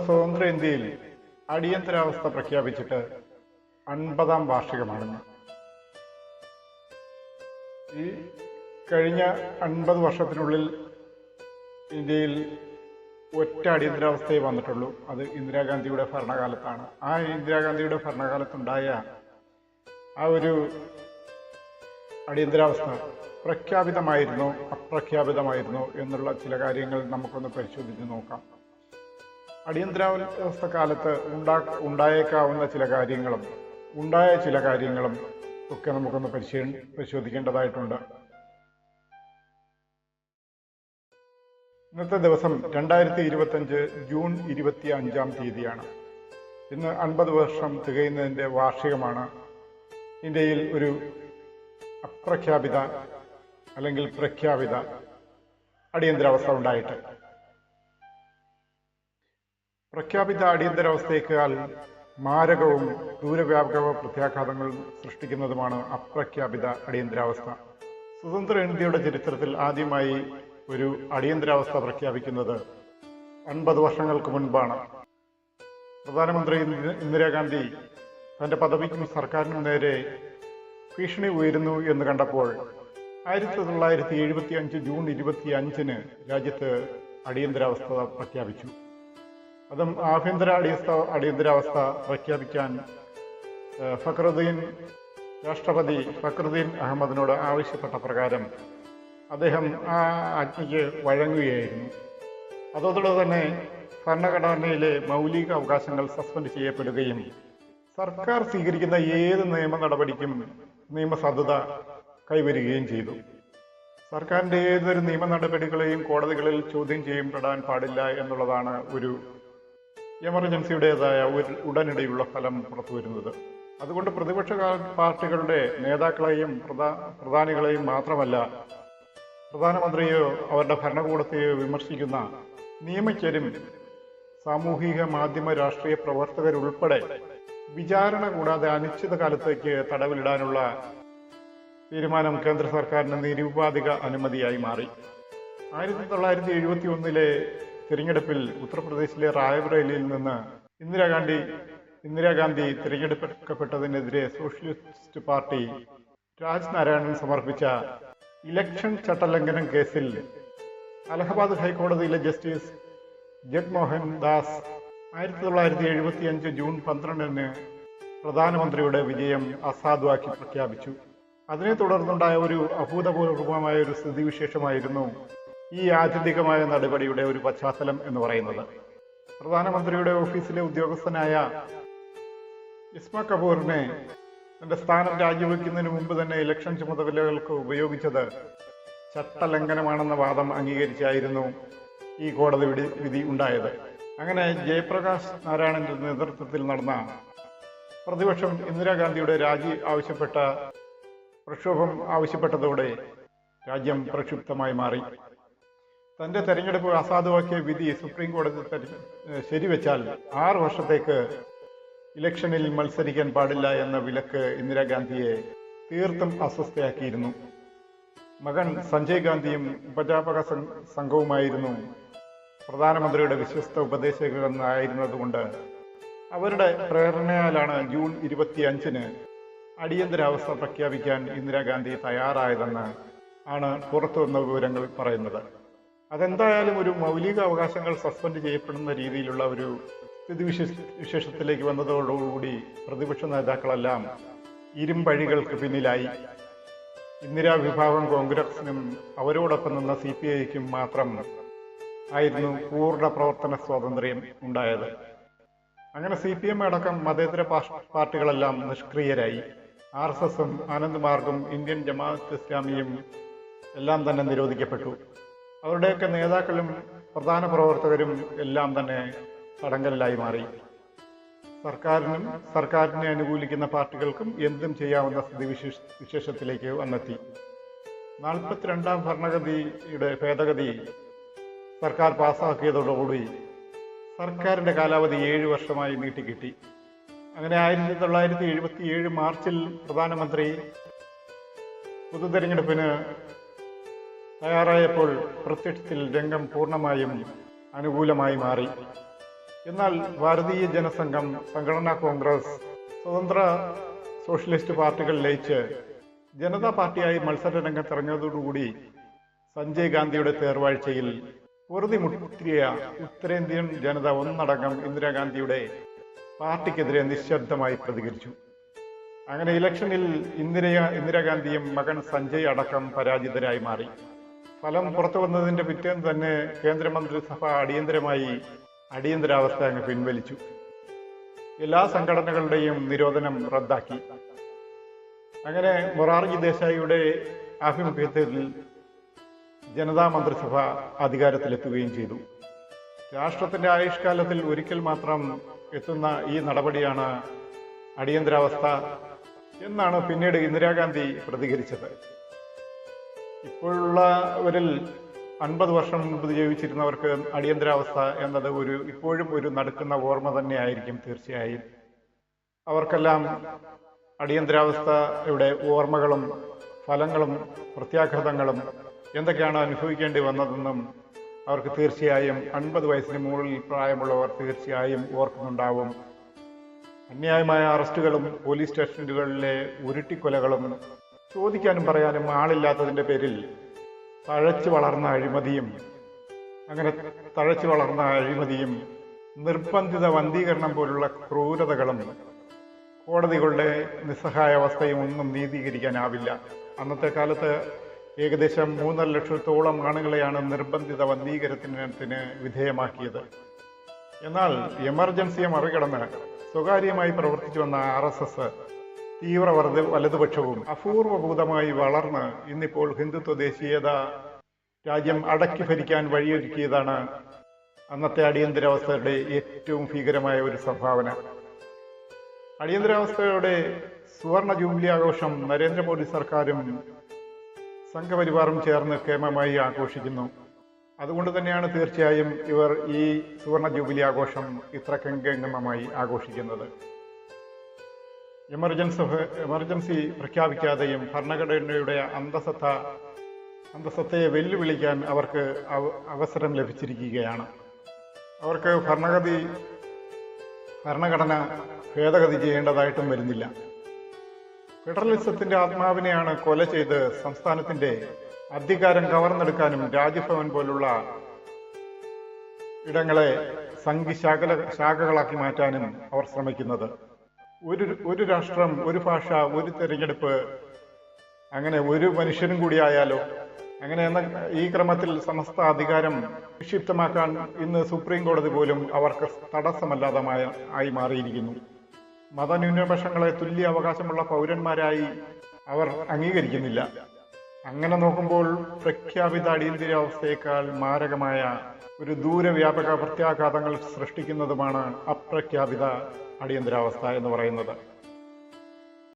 നമ്മുടെ സ്വതന്ത്ര ഇന്ത്യയിൽ അടിയന്തരാവസ്ഥ പ്രഖ്യാപിച്ചിട്ട് അൻപതാം വാർഷികമാണെന്ന്. ഈ കഴിഞ്ഞ അൻപത് വർഷത്തിനുള്ളിൽ ഇന്ത്യയിൽ ഒറ്റ അടിയന്തരാവസ്ഥയെ വന്നിട്ടുള്ളൂ. അത് ഇന്ദിരാഗാന്ധിയുടെ ഭരണകാലത്താണ്. ആ ഇന്ദിരാഗാന്ധിയുടെ ഭരണകാലത്തുണ്ടായ ആ ഒരു അടിയന്തരാവസ്ഥ പ്രഖ്യാപിതമായിരുന്നോ അപ്രഖ്യാപിതമായിരുന്നോ എന്നുള്ള ചില കാര്യങ്ങൾ നമുക്കൊന്ന് പരിശോധിച്ച് നോക്കാം. അടിയന്തരാവസ്ഥ കാലത്ത് ഉണ്ടാ ഉണ്ടായേക്കാവുന്ന ചില കാര്യങ്ങളും ഉണ്ടായ ചില കാര്യങ്ങളും ഒക്കെ നമുക്കൊന്ന് പരിശീ പരിശോധിക്കേണ്ടതായിട്ടുണ്ട്. ഇന്നത്തെ ദിവസം രണ്ടായിരത്തി ഇരുപത്തഞ്ച് ജൂൺ ഇരുപത്തി അഞ്ചാം തീയതിയാണ്. ഇന്ന് അൻപത് വർഷം തികയുന്നതിന്റെ വാർഷികമാണ്. ഇന്ത്യയിൽ ഒരു അപ്രഖ്യാപിത അല്ലെങ്കിൽ പ്രഖ്യാപിത അടിയന്തരാവസ്ഥ ഉണ്ടായിട്ട്. പ്രഖ്യാപിത അടിയന്തരാവസ്ഥയേക്കാൾ മാരകവും ദൂരവ്യാപക പ്രത്യാഘാതങ്ങൾ സൃഷ്ടിക്കുന്നതുമാണ് അപ്രഖ്യാപിത അടിയന്തരാവസ്ഥ. സ്വതന്ത്ര ഇന്ത്യയുടെ ചരിത്രത്തിൽ ആദ്യമായി ഒരു അടിയന്തരാവസ്ഥ പ്രഖ്യാപിക്കുന്നത് അൻപത് വർഷങ്ങൾക്ക് മുൻപാണ്. പ്രധാനമന്ത്രി ഇന്ദിരാഗാന്ധി തന്റെ പദവിക്കും സർക്കാരിനും നേരെ ഭീഷണി ഉയരുന്നു എന്ന് കണ്ടപ്പോൾ ആയിരത്തി തൊള്ളായിരത്തി എഴുപത്തി അഞ്ച് ജൂൺ ഇരുപത്തി അഞ്ചിന് രാജ്യത്ത് അടിയന്തരാവസ്ഥ പ്രഖ്യാപിച്ചു. അതും ആഭ്യന്തര അടിയസ്ഥ അടിയന്തരാവസ്ഥ പ്രഖ്യാപിക്കാൻ ഫക്രുദ്ദീൻ രാഷ്ട്രപതി ഫക്രുദ്ദീൻ അഹമ്മദിനോട് ആവശ്യപ്പെട്ട പ്രകാരം അദ്ദേഹം ആ ആജ്ഞയ്ക്ക് വഴങ്ങുകയായിരുന്നു. അതോടുള്ള തന്നെ ഭരണഘടനയിലെ മൗലിക അവകാശങ്ങൾ സസ്പെൻഡ് ചെയ്യപ്പെടുകയും സർക്കാർ സ്വീകരിക്കുന്ന ഏത് നിയമ നടപടിക്കും നിയമസാധുത കൈവരികയും ചെയ്തു. സർക്കാരിന്റെ ഏതൊരു നിയമ നടപടികളെയും കോടതികളിൽ ചോദ്യം ചെയ്യപ്പെടാൻ പാടില്ല എന്നുള്ളതാണ് ഒരു എമർജൻസിയുടേതായ ഒരു ഉടനടിയുള്ള ഫലം പുറത്തു വരുന്നത്. അതുകൊണ്ട് പ്രതിപക്ഷ പാർട്ടികളുടെ നേതാക്കളെയും പ്രധാ പ്രധാനികളെയും മാത്രമല്ല പ്രധാനമന്ത്രിയോ അവരുടെ ഭരണകൂടത്തെയോ വിമർശിക്കുന്ന നിയമിച്ചരും സാമൂഹിക മാധ്യമ രാഷ്ട്രീയ പ്രവർത്തകരുൾപ്പെടെ വിചാരണ കൂടാതെ അനിശ്ചിത കാലത്തേക്ക് തടവിലിടാനുള്ള തീരുമാനം കേന്ദ്ര സർക്കാരിന് നിരുപാധിക അനുമതിയായി മാറി. ആയിരത്തി തൊള്ളായിരത്തി എഴുപത്തി ഒന്നിലെ തിരഞ്ഞെടുപ്പിൽ ഉത്തർപ്രദേശിലെ റായ്ബറേലിയിൽ നിന്ന് ഇന്ദിരാഗാന്ധി ഇന്ദിരാഗാന്ധി തിരഞ്ഞെടുക്കപ്പെട്ടതിനെതിരെ സോഷ്യലിസ്റ്റ് പാർട്ടി രാജ്നാരായണൻ സമർപ്പിച്ച ഇലക്ഷൻ ചട്ടലംഘനം കേസിൽ അലഹബാദ് ഹൈക്കോടതിയിലെ ജസ്റ്റിസ് ജഗ്മോഹൻ ദാസ് ആയിരത്തി തൊള്ളായിരത്തി എഴുപത്തി അഞ്ച് ജൂൺ പന്ത്രണ്ടിന് പ്രധാനമന്ത്രിയുടെ വിജയം അസാധുവാക്കി പ്രഖ്യാപിച്ചു. അതിനെ തുടർന്നുണ്ടായ ഒരു അഭൂതപൂർവമായ ഒരു സ്ഥിതിവിശേഷമായിരുന്നു ഈ ആത്യന്തികമായ നടപടിയുടെ ഒരു പശ്ചാത്തലം എന്ന് പറയുന്നത്. പ്രധാനമന്ത്രിയുടെ ഓഫീസിലെ ഉദ്യോഗസ്ഥനായ ഇസ്മ കപൂറിനെ തന്റെ സ്ഥാനം രാജിവെക്കുന്നതിന് മുമ്പ് തന്നെ ഇലക്ഷൻ ചുമതലകൾക്ക് ഉപയോഗിച്ചത് ചട്ടലംഘനമാണെന്ന വാദം അംഗീകരിച്ചായിരുന്നു ഈ കോടതി വിധി ഉണ്ടായത്. അങ്ങനെ ജയപ്രകാശ് നാരായണന്റെ നേതൃത്വത്തിൽ നടന്ന പ്രതിപക്ഷം ഇന്ദിരാഗാന്ധിയുടെ രാജി ആവശ്യപ്പെട്ട പ്രക്ഷോഭം ആവശ്യപ്പെട്ടതോടെ രാജ്യം പ്രക്ഷുബ്ധമായി മാറി. തന്റെ തെരഞ്ഞെടുപ്പ് അസാധുവാക്കിയ വിധി സുപ്രീം കോടതി ശരിവെച്ചാൽ ആറ് വർഷത്തേക്ക് ഇലക്ഷനിൽ മത്സരിക്കാൻ പാടില്ല എന്ന വിലക്ക് ഇന്ദിരാഗാന്ധിയെ തീർത്തും അസ്വസ്ഥയാക്കിയിരുന്നു. മകൻ സഞ്ജയ് ഗാന്ധിയും ഉപജാപക സംഘവുമായിരുന്നു. പ്രധാനമന്ത്രിയുടെ വിശ്വസ്ത ഉപദേശകരെന്നായിരുന്നതുകൊണ്ട് അവരുടെ പ്രേരണയാലാണ് ജൂൺ ഇരുപത്തി അഞ്ചിന് അടിയന്തരാവസ്ഥ പ്രഖ്യാപിക്കാൻ ഇന്ദിരാഗാന്ധി തയ്യാറായതെന്ന് ആണ് പുറത്തുവന്ന വിവരങ്ങൾ പറയുന്നത്. അതെന്തായാലും ഒരു മൗലിക അവകാശങ്ങൾ സസ്പെൻഡ് ചെയ്യപ്പെടുന്ന രീതിയിലുള്ള ഒരു സ്ഥിതിവിശേഷ വിശേഷത്തിലേക്ക് വന്നതോടുകൂടി പ്രതിപക്ഷ നേതാക്കളെല്ലാം ഇരുമ്പഴികൾക്ക് പിന്നിലായി. ഇന്ദിരാ വിഭാഗം കോൺഗ്രസിനും അവരോടൊപ്പം നിന്ന സി പി ഐക്കും മാത്രം ആയിരുന്നു പൂർണ പ്രവർത്തന സ്വാതന്ത്ര്യം ഉണ്ടായത്. അങ്ങനെ സി പി എം അടക്കം മതേതര പാർട്ടികളെല്ലാം നിഷ്ക്രിയരായി. ആർ എസ് എസും ആനന്ദ് മാർഗും ഇന്ത്യൻ ജമാഅത്ത് ഇസ്ലാമിയും എല്ലാം തന്നെ നിരോധിക്കപ്പെട്ടു. അവരുടെയൊക്കെ നേതാക്കളും പ്രധാന പ്രവർത്തകരും എല്ലാം തന്നെ തടങ്കലിലായി മാറി. സർക്കാരിനും സർക്കാരിനെ അനുകൂലിക്കുന്ന പാർട്ടികൾക്കും എന്തും ചെയ്യാവുന്ന സ്ഥിതി വിശേഷ വിശേഷത്തിലേക്ക് വന്നെത്തി. നാൽപ്പത്തിരണ്ടാം ഭരണഗതിയുടെ ഭേദഗതി സർക്കാർ പാസ്സാക്കിയതോടുകൂടി സർക്കാരിന്റെ കാലാവധി ഏഴ് വർഷമായി നീട്ടിക്കിട്ടി. അങ്ങനെ ആയിരത്തി തൊള്ളായിരത്തി എഴുപത്തി ഏഴ് മാർച്ചിൽ പ്രധാനമന്ത്രി പൊതു തെരഞ്ഞെടുപ്പിന് തയ്യാറായപ്പോൾ പ്രത്യക്ഷത്തിൽ രംഗം പൂർണമായും അനുകൂലമായി മാറി. എന്നാൽ ഭാരതീയ ജനസംഘം സംഘടനാ കോൺഗ്രസ് സ്വതന്ത്ര സോഷ്യലിസ്റ്റ് പാർട്ടികൾ ലയിച്ച് ജനതാ പാർട്ടിയായി മത്സര രംഗത്തിറങ്ങിയതോടുകൂടി സഞ്ജയ് ഗാന്ധിയുടെ തേർവാഴ്ചയിൽ പൊറുതിമുട്ടിയ ഉത്തരേന്ത്യൻ ജനത ഒന്നടങ്കം ഇന്ദിരാഗാന്ധിയുടെ പാർട്ടിക്കെതിരെ നിശബ്ദമായി പ്രതികരിച്ചു. അങ്ങനെ ഇലക്ഷനിൽ ഇന്ദിര ഇന്ദിരാഗാന്ധിയും മകൻ സഞ്ജയ് അടക്കം പരാജിതരായി മാറി. ഫലം പുറത്തു വന്നതിന്റെ പിറ്റേന്ന് തന്നെ കേന്ദ്രമന്ത്രിസഭ അടിയന്തരമായി അടിയന്തരാവസ്ഥ അങ്ങ് പിൻവലിച്ചു. എല്ലാ സംഘടനകളുടെയും നിരോധനം റദ്ദാക്കി. അങ്ങനെ മൊറാർജി ദേശായിയുടെ ആഭിമുഖ്യത്തിൽ ജനതാ മന്ത്രിസഭ അധികാരത്തിലെത്തുകയും ചെയ്തു. രാഷ്ട്രത്തിന്റെ ആയുഷ്കാലത്തിൽ ഒരിക്കൽ മാത്രം എത്തുന്ന ഈ നടപടിയാണ് അടിയന്തരാവസ്ഥ എന്നാണ് പിന്നീട് ഇന്ദിരാഗാന്ധി പ്രതികരിച്ചത്. ഇപ്പോഴുള്ളവരിൽ അൻപത് വർഷം മുമ്പ് ജീവിച്ചിരുന്നവർക്ക് അടിയന്തരാവസ്ഥ എന്നത് ഒരു ഇപ്പോഴും ഒരു നടക്കുന്ന ഓർമ്മ തന്നെയായിരിക്കും തീർച്ചയായും. അവർക്കെല്ലാം അടിയന്തരാവസ്ഥയുടെ ഓർമ്മകളും ഫലങ്ങളും പ്രത്യാഘാതങ്ങളും എന്തൊക്കെയാണ് അനുഭവിക്കേണ്ടി വന്നതെന്നും അവർക്ക് തീർച്ചയായും അൻപത് വയസ്സിന് മുകളിൽ പ്രായമുള്ളവർ തീർച്ചയായും ഓർക്കുന്നുണ്ടാവും. അന്യായമായ അറസ്റ്റുകളും പോലീസ് സ്റ്റേഷനുകളിലെ ഉരുട്ടിക്കൊലകളും ചോദിക്കാനും പറയാനും ആളില്ലാത്തതിന്റെ പേരിൽ തഴച്ചു വളർന്ന അഴിമതിയും അങ്ങനെ തഴച്ചു വളർന്ന അഴിമതിയും നിർബന്ധിത വന്ധീകരണം പോലുള്ള ക്രൂരതകളും കോടതികളുടെ നിസ്സഹായ നിസ്സഹായാവസ്ഥയും ഒന്നും നീതീകരിക്കാനാവില്ല. അന്നത്തെ കാലത്ത് ഏകദേശം മൂന്നര ലക്ഷത്തോളം ആണുങ്ങളെയാണ് നിർബന്ധിത വന്ധീകരണത്തിന് വിധേയമാക്കിയത്. എന്നാൽ എമർജൻസിയെ മറികടന്ന് സ്വകാര്യമായി പ്രവർത്തിച്ചു വന്ന ആർ എസ് എസ് തീവ്ര വർദ്ധ വലതുപക്ഷവും അപൂർവഭൂതമായി വളർന്ന് ഇന്നിപ്പോൾ ഹിന്ദുത്വ ദേശീയത രാജ്യം അടക്കി ഭരിക്കാൻ വഴിയൊരുക്കിയതാണ് അന്നത്തെ അടിയന്തരാവസ്ഥയുടെ ഏറ്റവും ഭീകരമായ ഒരു സംഭാവന. അടിയന്തരാവസ്ഥയുടെ സുവർണ ജൂബിലി ആഘോഷം നരേന്ദ്രമോദി സർക്കാരും സംഘപരിവാറും ചേർന്ന് കേമമായി ആഘോഷിക്കുന്നു. അതുകൊണ്ട് തന്നെയാണ് തീർച്ചയായും ഇവർ ഈ സുവർണ ജൂബിലി ആഘോഷം ഇത്ര കെങ്കെങ്ങമമായി ആഘോഷിക്കുന്നത്. എമർജൻസി എമർജൻസി പ്രഖ്യാപിക്കാതെയും ഭരണഘടനയുടെ അന്തസത്ത അന്തസത്തയെ വെല്ലുവിളിക്കാൻ അവർക്ക് അവസരം ലഭിച്ചിരിക്കുകയാണ്. അവർക്ക് ഭരണഗതി ഭരണഘടന ഭേദഗതി ചെയ്യേണ്ടതായിട്ടും വരുന്നില്ല. ഫെഡറലിസത്തിന്റെ ആത്മാവിനെയാണ് കൊല ചെയ്ത് സംസ്ഥാനത്തിന്റെ അധികാരം കവർന്നെടുക്കാനും രാജ്യഭവൻ പോലുള്ള ഇടങ്ങളെ സംഘി ശാഖല ശാഖകളാക്കി മാറ്റാനും അവർ ശ്രമിക്കുന്നത്. ഒരു ഒരു രാഷ്ട്രം ഒരു ഭാഷ ഒരു തെരഞ്ഞെടുപ്പ് അങ്ങനെ ഒരു മനുഷ്യനും കൂടി ആയാലോ? അങ്ങനെ എന്ന ഈ ക്രമത്തിൽ സമസ്ത അധികാരം നിക്ഷിപ്തമാക്കാൻ ഇന്ന് സുപ്രീം കോടതി പോലും അവർക്ക് തടസ്സമല്ലാതമായ ആയി മാറിയിരിക്കുന്നു. മതന്യൂനപക്ഷങ്ങളെ തുല്യ അവകാശമുള്ള പൗരന്മാരായി അവർ അംഗീകരിക്കുന്നില്ല. അങ്ങനെ നോക്കുമ്പോൾ പ്രഖ്യാപിത അടിയന്തരാവസ്ഥയേക്കാൾ മാരകമായ ഒരു ദൂരവ്യാപക പ്രത്യാഘാതങ്ങൾ സൃഷ്ടിക്കുന്നതുമാണ് അപ്രഖ്യാപിത അടിയന്തരാവസ്ഥ എന്ന് പറയുന്നത്.